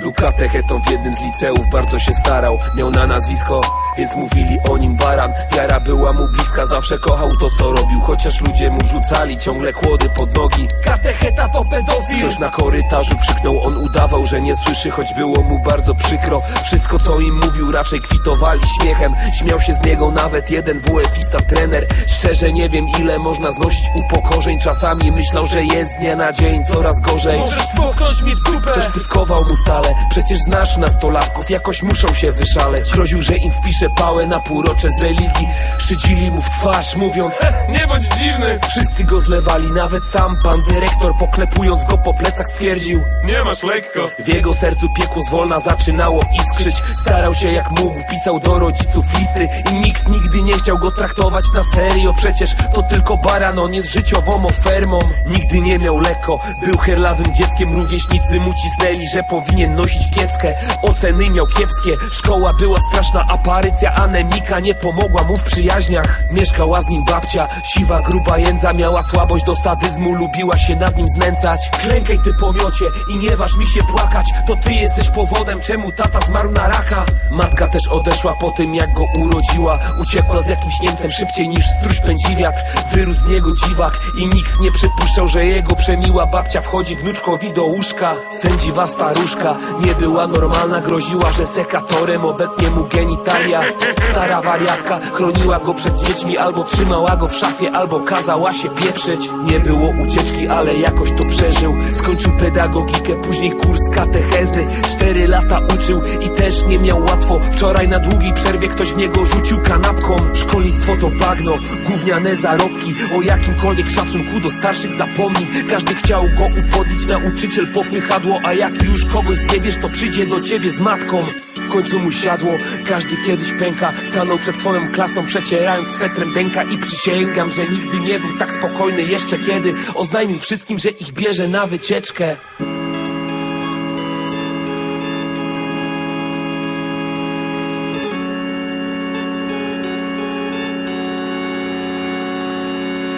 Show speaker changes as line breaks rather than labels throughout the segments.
Był katechetą w jednym z liceów, bardzo się starał. Miał na nazwisko, więc mówili o nim baran. Wiara była mu bliska, zawsze kochał to co robił. Chociaż ludzie mu rzucali ciągle kłody pod nogi. Katecheta to pedofil. Ktoś na korytarzu krzyknął, on udawał, że nie słyszy Choć było mu bardzo przykro. Wszystko co im mówił raczej kwitowali śmiechem. Śmiał się z niego nawet jeden WF-ista trener. Szczerze nie wiem ile można znosić upokorzeń. Czasami myślał, że jest dnia na dzień coraz gorzej.
Możesz tłuknąć mi w dupę.
Ktoś pyskował mu stale Przecież znasz nastolatków, jakoś muszą się wyszaleć. Groził, że im wpisze pałę na półrocze z religii. Szydzili mu w twarz, mówiąc
Nie bądź dziwny.
Wszyscy go zlewali, nawet sam pan dyrektor Poklepując go po plecach stwierdził
Nie masz lekko.
W jego sercu piekło zwolna zaczynało iskrzyć. Starał się jak mógł, pisał do rodziców listy I nikt nigdy nie chciał go traktować na serio. Przecież to tylko baran, on jest życiową ofermą. Nigdy nie miał lekko, był herlawym dzieckiem Rówieśnicy mu cisnęli, że powinien nosić kieckę. Oceny miał kiepskie, szkoła była straszna Aparycja anemika nie pomogła mu w przyjaźniach. Mieszkała z nim babcia, siwa gruba jędza Miała słabość do sadyzmu, lubiła się nad nim znęcać. Klękaj ty pomiocie i nie waż mi się płakać. To ty jesteś powodem, czemu tata zmarł na raka. Matka też odeszła po tym jak go urodziła. Uciekła z jakimś Niemcem szybciej niż stróż pędzi wiatr. Wyrósł z niego dziwak i nikt nie przypuszczał, że jego przemiła babcia wchodzi wnuczkowi do łóżka. Sędziwa staruszka nie była normalna Groziła, że sekatorem obetnie mu genitalia. Stara wariatka chroniła go przed dziećmi Albo trzymała go w szafie, albo kazała się pieprzyć. Nie było ucieczki, ale jakoś to przeżył. Skończył pedagogikę, później kurs katechezy. Cztery lata uczył i też nie miał łatwo. Wczoraj na długiej przerwie ktoś w niego rzucił kanapką. Szkolnictwo to bagno, gówniane zarobki. O jakimkolwiek szacunku do starszych zapomnij. Każdy chciał go upodlić, nauczyciel popychadło A jak już kogoś zjebiesz, to przyjdzie do ciebie z matką. W końcu mu siadło, każdy kiedyś pęka. Stanął przed swoją klasą, przecierając swetrem dęka I przysięgam, że nigdy nie był tak spokojny jeszcze kiedy. Oznajmił wszystkim, że ich bierze na wycieczkę.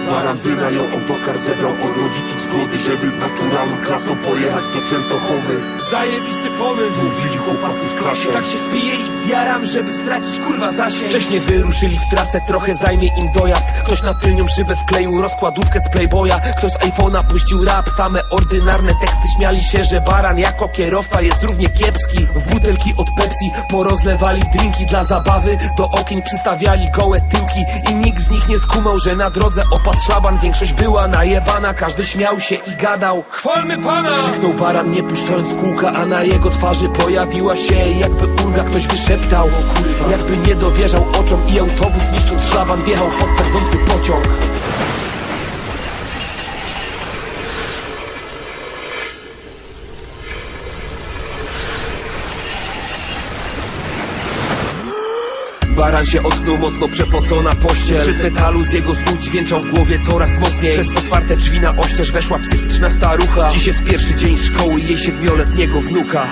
Baran wynajął autokar, zebrał od rodziców zgody Żeby z naturalną klasą pojechać do Częstochowy
Zajebisty pomysł.
Mówili chłopacy w klasie.
Tak się spiję i zjaram, żeby stracić kurwa zasięg. Wcześniej wyruszyli w trasę, trochę zajmie im dojazd. Ktoś na tylnią szybę wkleił rozkładówkę z Playboya. Ktoś z iPhone'a puścił rap, same ordynarne teksty Śmiali się, że baran jako kierowca jest równie kiepski. W butelki od Pepsi porozlewali drinki dla zabawy. Do okien przystawiali gołe tyłki I nikt z nich nie skumał, że na drodze opadł szlaban Większość była najebana, każdy śmiał się i gadał.
Chwalmy pana!
Krzyknął baran nie puszczając kółka, a na jego twarzy pojawiła się jakby ulga Ktoś wyszeptał, jakby nie dowierzał oczom I autobus niszcząc szlaban wjechał pod pędzący pociąg Baran się ocknął mocno przepocona pościel. Przy metalu z jego snu dźwięczał w głowie coraz mocniej. Przez otwarte drzwi na oścież weszła psychiczna starucha. Dziś jest pierwszy dzień szkoły jej siedmioletniego wnuka